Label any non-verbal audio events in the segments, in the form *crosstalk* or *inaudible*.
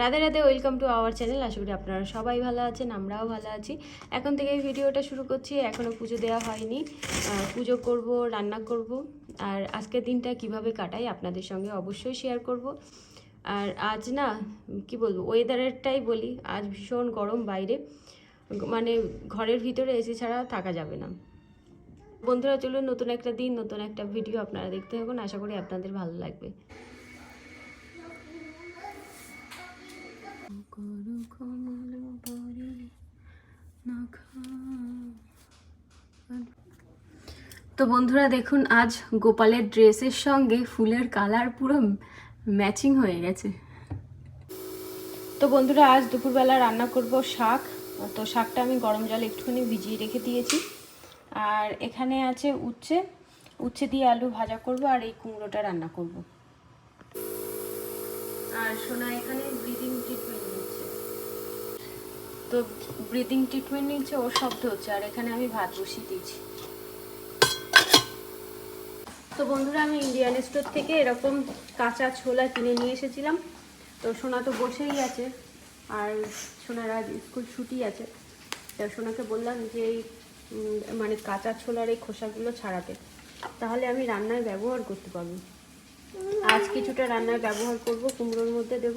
Radhe Radhe welcome to our channel আশা করি আপনারা সবাই ভালো আছেন, আমরাও ভালো আছি। এখন থেকে ভিডিওটা শুরু করছি এখনও পুজো দেওয়া হয়নি। পুজো করব, রান্না করব, আর আজকের দিনটা কীভাবে কাটাই আপনাদের সঙ্গে অবশ্যই শেয়ার করব। আর আজ না, কি বলব ওয়েদারেরটাই বলি, আজ ভীষণ গরম বাইরে। মানে ঘরের ভিতরে এসি ছাড়া থাকা যাবে না। বন্ধুরা, চলুন নতুন একটা দিন, নতুন একটা ভিডিও আপনারা দেখতে থাকুন। আশা করি আপনাদের ভালো লাগবে। তো বন্ধুরা দেখুন, আজ গোপালের ড্রেসের সঙ্গে ফুলের কালার পুরো ম্যাচিং হয়ে গেছে। তো বন্ধুরা, আজ দুপুরবেলা রান্না করব শাক। তো শাকটা আমি গরম জলে একটুখানি ভিজিয়ে রেখে দিয়েছি। আর এখানে আছে উচ্ছে। উচ্ছে দিয়ে আলু ভাজা করব আর এই কুমড়োটা রান্না করব। আর সোনা, এখানে ব্রিদিং ট্রিটমেন্ট তো ব্রিদিং ট্রিটমেন্ট নিচ্ছে ওর শব্দ হচ্ছে, আর এখানে আমি ভাত বসিয়ে দিয়েছি। তো বন্ধুরা, আমি ইন্ডিয়ান স্টোর থেকে এরকম কাঁচা ছোলা কিনে নিয়ে এসেছিলাম। তো সোনা তো বসেই আছে, আর সোনার আজ স্কুল ছুটি আছে। তো সোনাকে বললাম যে, এই মানে কাঁচা ছোলার এই খোসাগুলো ছাড়াতে। তাহলে আমি রান্নায় ব্যবহার করতে পারব। আজ কিছুটা রান্নায় ব্যবহার করব, কুমড়োর মধ্যে দেব,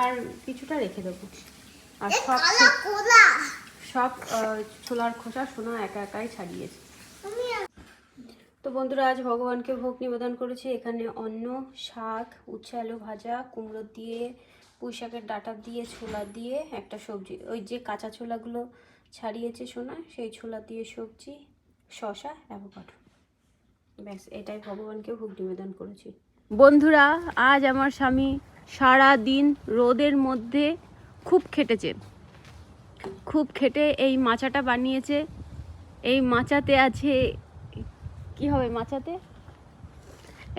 আর কিছুটা রেখে দেবো। আর সব সব ছোলার খোসা সোনা একা একাই ছাড়িয়েছে। তো বন্ধুরা আজ ভগবানকে ভোগ নিবেদন করেছি। এখানে অন্ন শাক উচ্ছে আলু ভাজা কুমড়ো দিয়ে পুঁই শাকের ডাটা দিয়ে ছোলা দিয়ে একটা সবজি। ওই যে কাঁচা ছোলাগুলো ছাড়িয়েছে সোনা সেই ছোলা দিয়ে সবজি শশা অ্যাভোকাডো। ব্যাস এটাই ভগবানকে ভোগ নিবেদন করেছি। বন্ধুরা আজ আমার স্বামী সারা দিন রোদের মধ্যে খুব খেটেছে। খুব খেটে এই মাচাটা বানিয়েছে। এই মাচাতে আছে, কি হবে মাচাতে?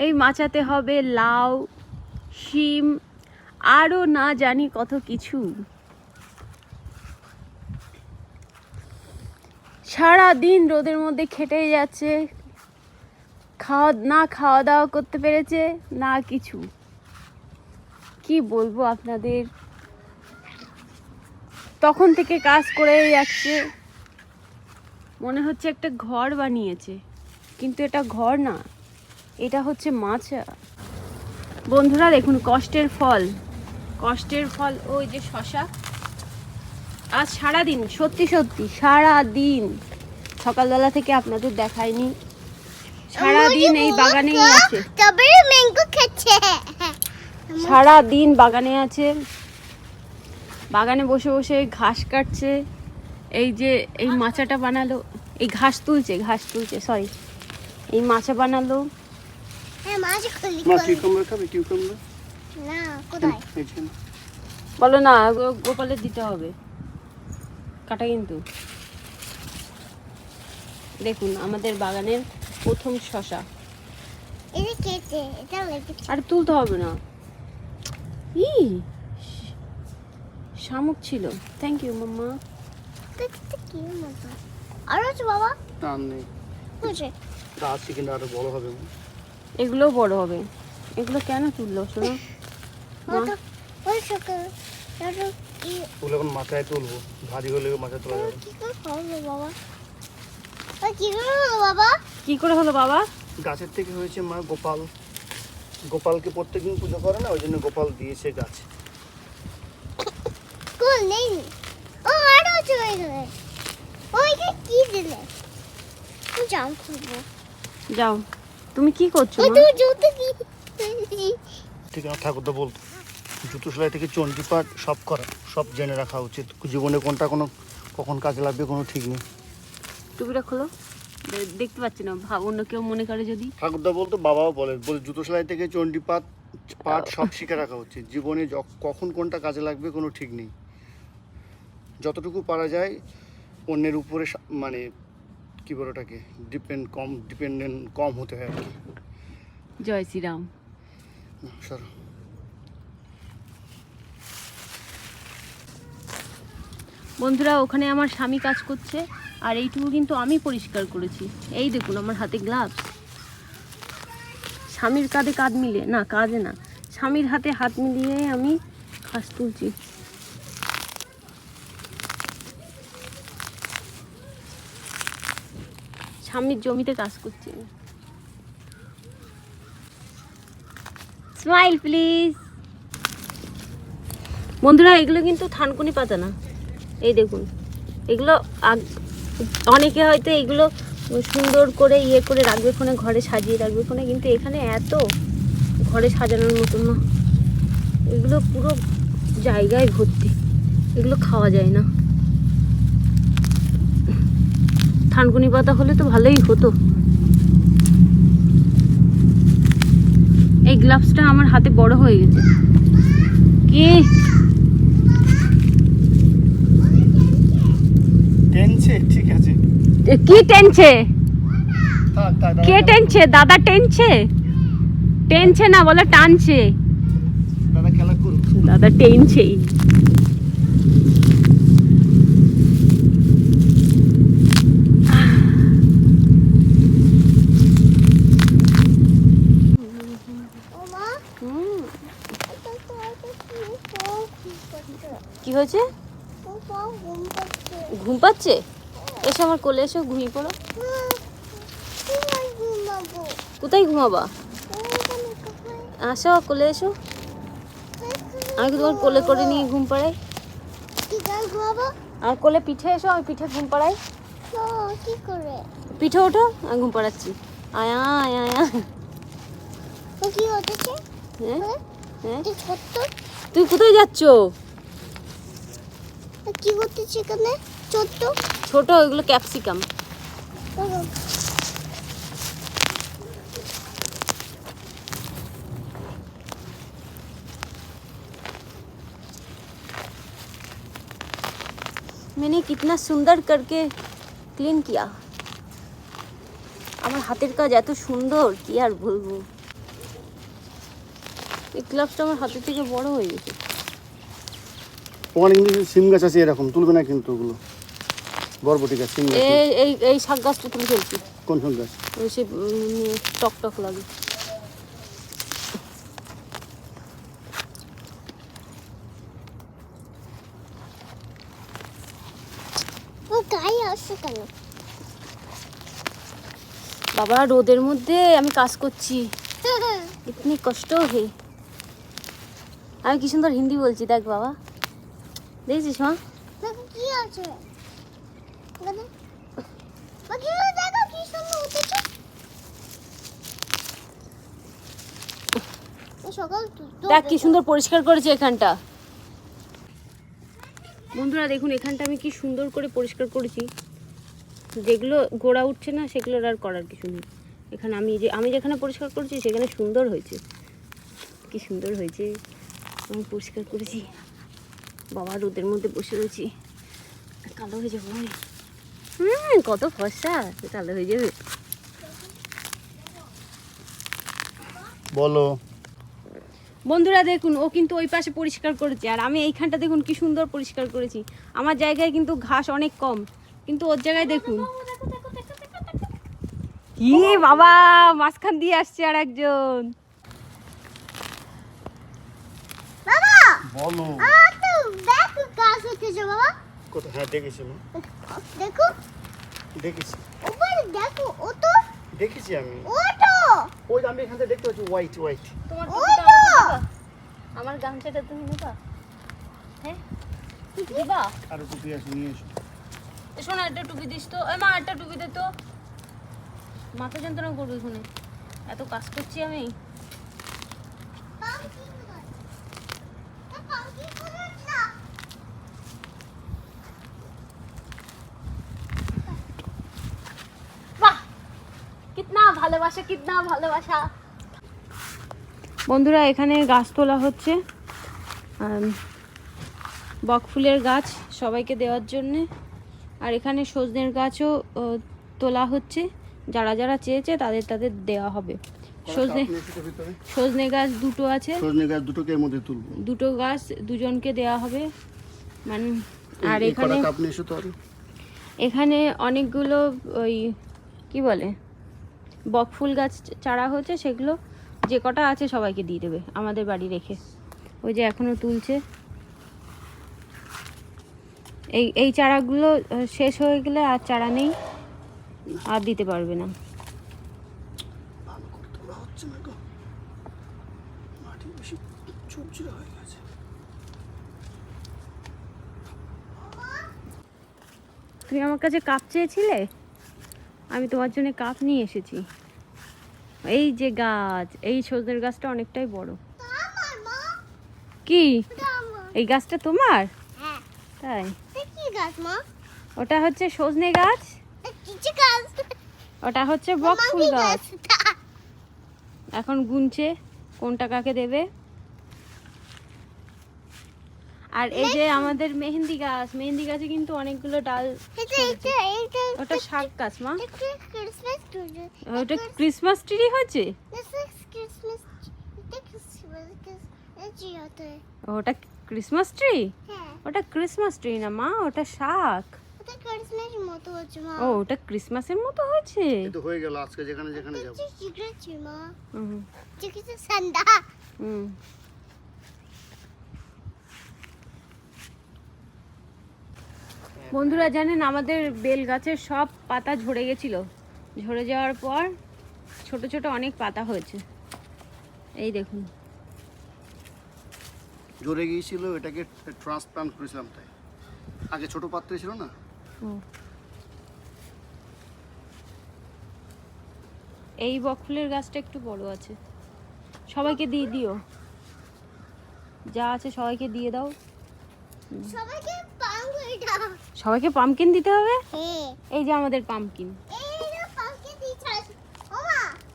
এই মাচাতে হবে লাউ, শিম আরও না জানি কত কিছু। সারা দিন রোদের মধ্যে খেটেই যাচ্ছে। খাওয়া, না খাওয়া দাওয়া করতে পেরেছে, না কিছু। কি বলব আপনাদের? তখন থেকে কাজ করেই যাচ্ছে। মনে হচ্ছে একটা ঘর বানিয়েছে কিন্তু এটা ঘর না এটা হচ্ছে মাছা। বন্ধুরা দেখুন কষ্টের ফল কষ্টের ফল ওই যে শশা। আজ সারা দিন সত্যি সত্যি সারা দিন সকালবেলা থেকে আপনাদের দেখায়নি সারা দিন এই বাগানেই আছে। সারা দিন বাগানে আছে। বাগানে বসে বসে ঘাস কাটছে এই যে এই মাচাটা বানালো এই ঘাস তুলছে ঘাস তুলছে সরি এই মাচা বানালো। হ্যাঁ। বলো না গো- গোপালের দিতে হবে। কাটা কিন্তু। দেখুন আমাদের বাগানের প্রথম শশা। আর তুলতে হবে না। ই শামুক ছিল। থ্যাংক ইউ মাম্মা। আর আছে বাবা? টান নেই। বুঝে আছে কিন্তু আরও বড় হবে। এগুলোও বড় হবে। এগুলো কেন তুললো শোনো। ওগুলো এখন মাথায় তুলবো। ভারী হলে মাথায় তোলা যাবে। বাবা? কি করে হলো বাবা? গাছের থেকে হয়েছে মা গোপাল। গোপালকে প্রত্যেকদিন পুজো করে না? ওই জন্য গোপাল দিয়েছে গাছ কোন নেই ও আরও ওইটা কি দিলে জাম খুলবো যাও তুমি কি করছ মা? তুমি জুতো কি ঠিক আছে ঠাকুরদা বলতো। জুতো সেলাই থেকে চণ্ডীপাঠ সব করা সব জেনে রাখা উচিত। জীবনে কোনটা কোনো কখন কাজে লাগবে কোনো ঠিক নেই। টুপিটা খোলো। দেখতে পাচ্ছি না। ভাব অন্য কেউ মনে করে যদি? ঠাকুরদা বলতো বাবাও বলে বলে জুতো সেলাই থেকে চণ্ডীপাঠ পাঠ সব শিখে রাখা উচিত। জীবনে য- কখন কোনটা কাজে লাগবে কোনো ঠিক নেই। যতটুকু পারা যায় অন্যের উপরে মানে কী বলে ওটাকে ডিপেন্ড কম ডিপেন্ডেন্ট কম হতে হয় আর কি। জয় শ্রীরাম। সরো। বন্ধুরা ওখানে আমার স্বামী কাজ করছে আর এইটুকু কিন্তু আমি পরিষ্কার করেছি। এই দেখুন আমার হাতে গ্লাভস স্বামীর কাঁধে কাঁধ মিলিয়ে না কাঁধে না স্বামীর হাতে হাত মিলিয়ে আমি ঘাস তুলছি। সামনের জমিতে চাষ করছি স্মাইল প্লিজ বন্ধুরা, এগুলো কিন্তু থানকুনি পাতা না। এই দেখুন, এগুলো অনেকে হয়তো এগুলো সুন্দর করে ইয়ে করে রাখবে ফোনে, ঘরে সাজিয়ে রাখবে ফোনে, কিন্তু এখানে এত ঘরে সাজানোর মতন না। এগুলো পুরো জায়গায় ভর্তি। এগুলো খাওয়া যায় না। থানকুনি পাতা হলে তো ভালোই হতো। এই গ্লাভসটা আমার হাতে বড় হয়ে গেছে। কি? টেনছে ঠিক আছে। কি টেনছে? কে টেনছে? দাদা টেনছে? টেনছে না বলে টানছে। দাদা খেলা করুক। দাদা টেনছেই ও মা হুম, এটা তো একটা কি পাও ঘুম পাচ্ছে কি হয়েছে? ঘুম পাচ্ছে? এসো আমার কোলে এসো ঘুমিয়ে পড়ো। কোথায় ঘুমাবা? আসো কোলে এসো। আমি তোমার কোলে করে নিয়ে ঘুম পাড়াই? আর কোলে পিঠে এসো আমি পিঠে ঘুম পাড়াই। পিঠে ওঠো আমি ঘুম পাড়াচ্ছি। আয়া আয়া আয়া কি হ্যাঁ? তুই কোথায় যাচ্ছ? কি করতেছে এখানে ছোট্ট ছোট ওইগুলো ক্যাপসিকাম ও, मैंने कितना সুন্দর करके ক্লিন কিয়া আমার হাতের কাজ এত সুন্দর কি আর বলবো এই গ্লাভসটা আমার হাতের থেকে বড় হয়ে গেছে কিন্তু সিম গাছ আছে এরকম তুলবে না কিন্তু ওগুলো। বরবটি গাছ সিম গাছ। এই এই এই শাক গাছটা তুলে ফেলছি। কোন সব গাছ? ওই সে টক টক লাগে। ও গায়ে আসছে কেন? বাবা রোদের মধ্যে আমি কাজ করছি। *laughs* ইতনি কষ্ট হে। আমি কি সুন্দর হিন্দি বলছি দেখ বাবা। দেখছিস মা কি আছে দেখ কি সুন্দর পরিষ্কার করেছে এখানটা বন্ধুরা দেখুন এখানটা আমি কি সুন্দর করে পরিষ্কার করেছি। যেগুলো গোড়া উঠছে না সেগুলোর আর করার কিছু নেই। এখানে আমি যে আমি যেখানে পরিষ্কার করেছি সেখানে সুন্দর হয়েছে। কি সুন্দর হয়েছে। আমি পরিষ্কার করেছি। বাবা রোদের মধ্যে বসে রয়েছি। কালো হয়ে যাব আমি হুম কত ফর্সা কালো হয়ে যাবে। বলো। বন্ধুরা দেখুন ও কিন্তু ওই পাশে পরিষ্কার করেছে। আর আমি এইখানটা দেখুন কি সুন্দর পরিষ্কার করেছি। আমার জায়গায় কিন্তু ঘাস অনেক কম। কিন্তু ওর জায়গায় দেখুন। কি বাবা মাঝখান দিয়ে আসছে আর একজন। বাবা! বলো দেখো গাছ উঠেছে বাবা? কোথায়? হ্যাঁ দেখেছি মা দেখো। দেখেছি। উপরে দেখো ও তো দেখেছি আমি। ও তো ওই আমি এখান থেকে দেখতে পাচ্ছি হোয়াইট হোয়াইট তোমার ওই তো! আমার গামছাটা তুমি নেবা? হ্যাঁ? দিবা? আরও টুপি আছে নিয়ে এসো। এ শোনা একটা টুপি দিস তো। এ মা একটা টুপি দে তো। মাথা যন্ত্রণা করবে শুনে। এত কাজ করছি আমি বাহ কিতনা ভালোবাসা কিতনা ভালোবাসা? বন্ধুরা এখানে গাছ তোলা হচ্ছে। বকফুলের গাছ সবাইকে দেওয়ার জন্যে। আর এখানে সজনের গাছও তোলা হচ্ছে। যারা যারা চেয়েছে তাদের তাদের দেওয়া হবে। সজনে সজনে গাছ দুটো আছে। সজনে গাছ দুটোকে মধ্যে তুলবো। দুটো গাছ দুজনকে দেওয়া হবে। মানে আর এখানে এখানে অনেকগুলো ওই কি বলে? বকফুল গাছ চারা হচ্ছে সেগুলো যে কটা আছে সবাইকে দিয়ে দেবে আমাদের বাড়ি রেখে। ওই যে এখনও তুলছে। এই এই চারাগুলো শেষ হয়ে গেলে আর চারা নেই আর দিতে পারবে না। তুমি আমার কাছে কাপ চেয়েছিলে? আমি তোমার জন্য কাপ নিয়ে এসেছি। এই যে গাছ, এই সজনের গাছটা অনেকটাই বড়। কি? এই গাছটা তোমার? তাই। ওটা হচ্ছে সজনে গাছ। ওটা হচ্ছে বক ফুল গাছ। এখন গুনছে, কোনটা কাকে দেবে? আর এই যে আমাদের মেহেন্দি গাছ মেহেন্দি গাছে কিন্তু অনেকগুলো ডাল ওটা শাক গাছ মা। ট্রি ওটা ক্রিসমাস ট্রি হচ্ছে ওটা। ক্রিসমাস ট্রি হ্যাঁ। ওটা ক্রিসমাস ট্রি না মা ওটা শাক। ক্রিসমাস মতো হচ্ছে মা। ও ওটা ক্রিসমাসের মতো হয়েছে? তো হয়ে গেল আজকে যেখানে যেখানে যাব। এটা সিক্রেট হুম, এটা সান্ডা হুম। বন্ধুরা জানেন আমাদের বেল গাছের সব পাতা ঝরে গেছিল। ঝরে যাওয়ার পর ছোট ছোট অনেক পাতা হয়েছে। এই দেখুন। ঝরে গিয়েছিল এটাকে ট্রান্সপ্লান্ট করেছিলাম তাই। আগে ছোট পাত্রে ছিল না। এই বকফুলের গাছটা একটু বড় আছে। সবাইকে দিয়ে দিও। যা আছে সবাইকে দিয়ে দাও। সবাইকে *laughs* সবাইকে পামকিন দিতে হবে? হ্যাঁ। এই যে আমাদের পামকিন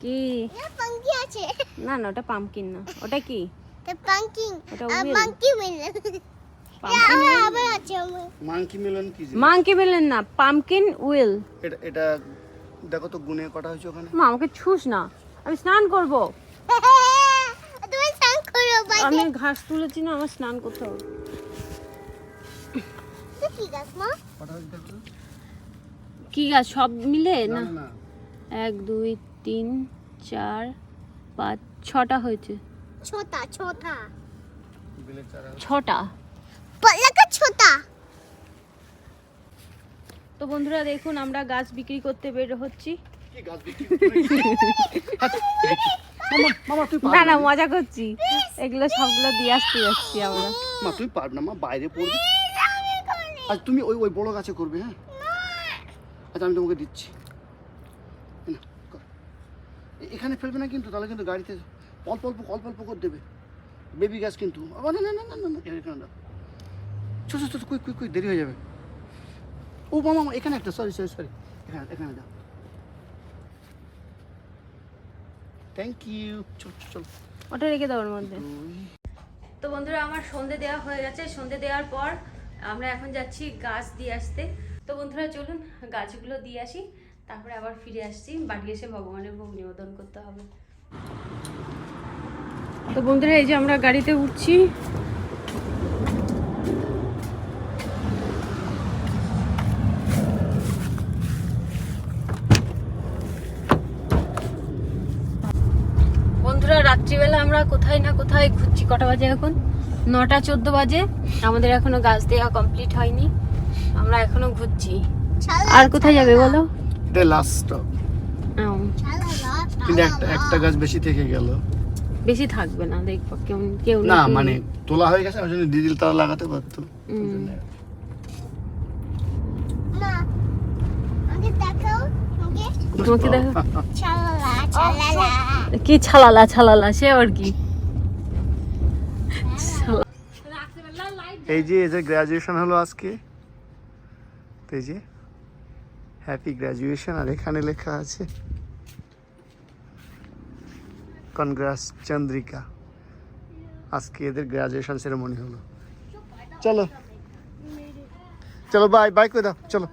কি? না না ওটা পামকিন না। ওটা কি? মাংকি মিলন না পামকিন উইল এটা এটা দেখো তো গুনে কটা হয়েছে ওখানে। মা আমাকে ছুস না। আমি স্নান করব। তুমি স্নান করো আমি ঘাস তুলেছি না আমার স্নান করতে হবে। কি গাছ মা? কি সব মিলে? না না। না, না। এক দুই তিন চার পাঁচ ছটা হয়েছে। ছোটা ছোটা। তো বন্ধুরা দেখুন আমরা গাছ বিক্রি করতে বের হচ্ছি। কি গাছ বিক্রি করতে হাত, দেখি। মামা মামা তুই না না? না মজা করছি। এগুলো সবগুলো দিয়ে আসতে যাচ্ছি আমরা। মা তুই পারবি না মা বাইরে পড়বি। আচ্ছা তুমি ওই ওই বড় গাছে করবে হ্যাঁ? আচ্ছা আমি তোমাকে দিচ্ছি। এখানে ফেলবে না কিন্তু তাহলে কিন্তু গাড়িতে অল্প অল্প অল্প অল্প করে দেবে। বেবি গাছ কিন্তু। না না না না না না এখানে দাও? ছোট ছোট কুই কুই কুই দেরি হয়ে যাবে। ও মামা মামা, এখানে একটা সরি সরি সরি এখানে এখানে দাও। থ্যাংক ইউ চল চল, চল। ওটা রেখে দাও ওর মধ্যে। তো বন্ধুরা আমার সন্ধে দেওয়া হয়ে গেছে। সন্ধে দেওয়ার পর আমরা এখন যাচ্ছি গাছ দিয়ে আসতে। তো বন্ধুরা, চলুন গাছগুলো দিয়ে আসি, তারপরে আবার ফিরে আসছি। বাড়ি এসে ভগবানের ভোগ নিবেদন করতে হবে। তো বন্ধুরা, এই যে আমরা গাড়িতে উঠছি। বন্ধুরা, রাত্রিবেলা আমরা কোথায় না কোথায় ঘুরছি, কটা বাজে এখন? নটা চোদ্দ বাজে। আমাদের এখনও গাছ দেওয়া কমপ্লিট হয়নি। আমরা এখনও ঘুরছি। আর কোথায় যাবে বলো? এটা লাস্ট স্টপ কিন্তু একটা একটা গাছ বেশি থেকে গেল। বেশি থাকবে না দেখব। কেউ কেউ না মানে তোলা হয়ে গেছে ওই জন্য ডিজিল তার লাগাতে পারতো। তোমাকে দেখো চালালা *laughs* চালালা কি ছালালা ছালালা সে আর কি? এই যে এদের গ্রাজুয়েশন হলো আজকে। তো এই যে হ্যাপি গ্রাজুয়েশন আর এখানে লেখা আছে কনগ্রাস চন্দ্রিকা আজকে এদের গ্রাজুয়েশন সেরেমনি হলো। চলো। চলো বাই বাই করে দাও, চলো।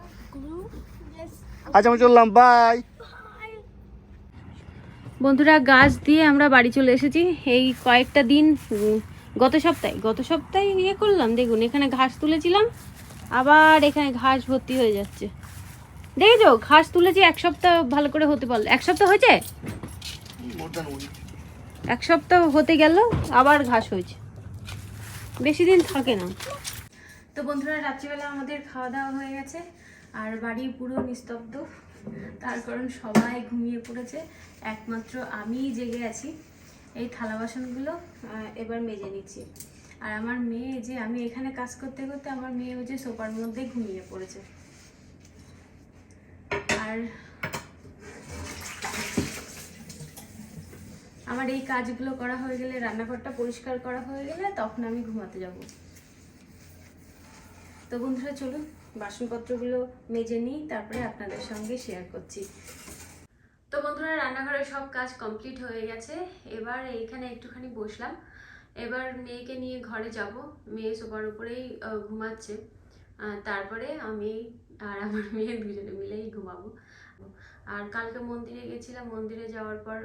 আজ আমি চললাম বাই বন্ধুরা, গাছ দিয়ে আমরা বাড়ি চলে এসেছি। এই কয়েকটা দিন গত সপ্তাহে গত সপ্তাহে ইয়ে করলাম, দেখুন, এখানে ঘাস তুলেছিলাম, আবার এখানে ঘাস ভর্তি হয়ে যাচ্ছে। দেখেছ, ঘাস তুলেছি, এক সপ্তাহ ভালো করে হতে পারল। এক সপ্তাহ হয়েছে? এক সপ্তাহ হতে গেল, আবার ঘাস হয়েছে। বেশি দিন থাকে না। তো বন্ধুরা, রাত্রিবেলা আমাদের খাওয়া দাওয়া হয়ে গেছে, আর বাড়ি পুরো নিস্তব্ধ। তার কারণ সবাই ঘুমিয়ে পড়েছে। একমাত্র আমিই জেগে আছি। এই থালা বাসনগুলো এবার মেজে নিচ্ছি। আর আমার মেয়ে যে, আমি এখানে কাজ করতে করতে আমার মেয়ে ওই যে সোফার মধ্যে ঘুমিয়ে পড়েছে। আর আমার এই কাজগুলো করা হয়ে গেলে, রান্নাঘরটা পরিষ্কার করা হয়ে গেলে তখন আমি ঘুমাতে যাব। তো বন্ধুরা, চলুন বাসনপত্রগুলো মেজে নিই, তারপরে আপনাদের সঙ্গে শেয়ার করছি। তো বন্ধুরা রান্নাঘরের সব কাজ কমপ্লিট হয়ে গেছে। এবার এইখানে একটুখানি বসলাম। এবার মেয়েকে নিয়ে ঘরে যাব। মেয়ে সোফার উপরেই ঘুমাচ্ছে। তারপরে আমি আর আমার মেয়ে দুজনে মিলেই ঘুমাবো। আর কালকে মন্দিরে গেছিলাম। মন্দিরে যাওয়ার পর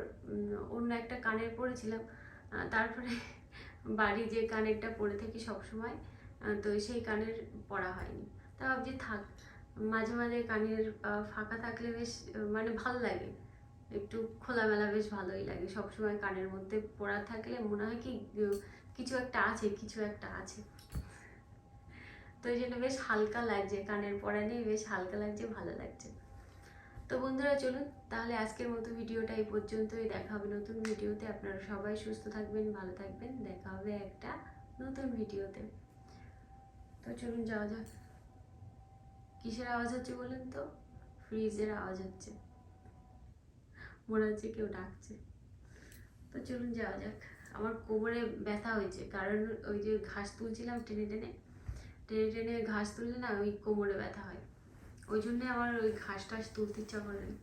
অন্য একটা কানের পরেছিলাম। তারপরে বাড়ি যে কানেরটা পরে থাকি সবসময় তো সেই কানের পরা হয়নি। তা ভাবছি থাক, মাঝে মাঝে কানের ফাঁকা থাকলে বেশ মানে ভালো লাগে। একটু খোলামেলা বেশ ভালোই লাগে। সবসময় কানের মধ্যে পড়া থাকলে মনে হয় কি কিছু একটা আছে, কিছু একটা আছে। তো এই জন্য বেশ হালকা লাগছে, কানের পড়া নিয়ে বেশ হালকা লাগছে, ভালো লাগছে। তো বন্ধুরা চলুন, তাহলে আজকের মতো ভিডিওটা এই পর্যন্তই। দেখা হবে নতুন ভিডিওতে। আপনারা সবাই সুস্থ থাকবেন, ভালো থাকবেন। দেখা হবে একটা নতুন ভিডিওতে। তো চলুন যাওয়া যাক। কিসের আওয়াজ হচ্ছে বলুন তো? ফ্রিজের আওয়াজ হচ্ছে। মনে হচ্ছে কেউ ডাকছে। তো চলুন যাওয়া যাক। আমার কোমরে ব্যথা হয়েছে, কারণ ওই যে ঘাস তুলছিলাম টেনে টেনে টেনে টেনে ঘাস তুললে না ওই কোমরে ব্যথা হয়। ওই জন্যে আমার ওই ঘাস টাস তুলতে ইচ্ছা করে না।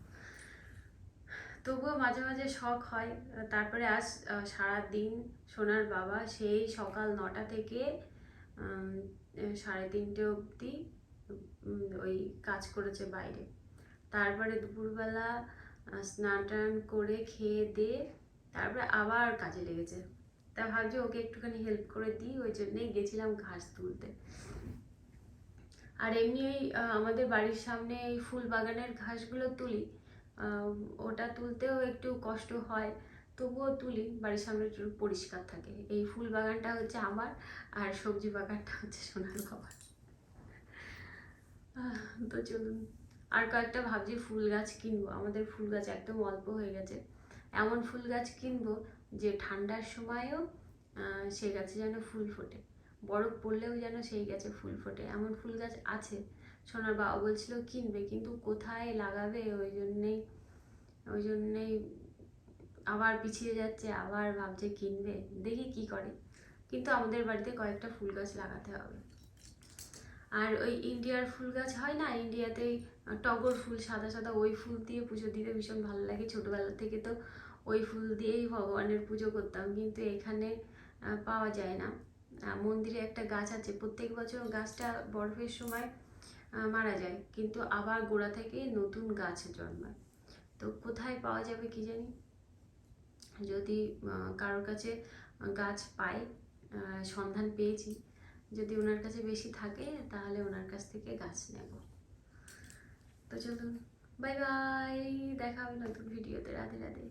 তবুও মাঝে মাঝে শখ হয়। তারপরে আজ সারাদিন সোনার বাবা, সেই সকাল নটা থেকে সাড়ে তিনটে অবধি ওই কাজ করেছে বাইরে। তারপরে দুপুরবেলা স্নান টান করে খেয়ে দিয়ে তারপরে আবার কাজে লেগেছে। তা ভাবছি ওকে একটুখানি হেল্প করে দিই, ওই জন্যেই গেছিলাম ঘাস তুলতে। আর এমনি ওই আমাদের বাড়ির সামনে এই ফুল বাগানের ঘাসগুলো তুলি ওটা তুলতেও একটু কষ্ট হয়, তবুও তুলি, বাড়ির সামনে একটু পরিষ্কার থাকে। এই ফুল বাগানটা হচ্ছে আমার, আর সবজি বাগানটা হচ্ছে সোনার বাবার। তো চলুন। আর কয়েকটা ভাবছি ফুল গাছ কিনবো। আমাদের ফুল গাছ একদম অল্প হয়ে গেছে। এমন ফুল গাছ কিনবো যে ঠান্ডার সময়ও সেই গাছে যেন ফুল ফোটে। বরফ পড়লেও যেন সেই গাছে ফুল ফোটে। এমন ফুল গাছ আছে। সোনার বাবা বলছিল, কিনবে, কিন্তু কোথায় লাগাবে? ওই জন্যেই ওই জন্যেই আবার পিছিয়ে যাচ্ছে, আবার ভাবছে কিনবে। দেখি কি করে। কিন্তু আমাদের বাড়িতে কয়েকটা ফুল গাছ লাগাতে হবে। আর ওই ইন্ডিয়ার ফুল গাছ হয় না, ইন্ডিয়াতে টগর ফুল, সাদা সাদা ওই ফুল দিয়ে পুজো দিতে ভীষণ ভালো লাগে। ছোটোবেলা থেকে তো ওই ফুল দিয়েই ভগবানের পুজো করতাম, কিন্তু এখানে পাওয়া যায় না। মন্দিরে একটা গাছ আছে, প্রত্যেক বছর গাছটা বরফের সময় মারা যায়, কিন্তু আবার গোড়া থেকে নতুন গাছ জন্মায়। তো কোথায় পাওয়া যাবে কি জানি? যদি কারোর কাছে গাছ পাই সন্ধান পেয়েছি যদি ওনার কাছে বেশি থাকে, তাহলে ওনার কাছ থেকে গাছ নেব। তো চলুন বাই বাই দেখা হবে নতুন ভিডিওতে রাধে রাধে।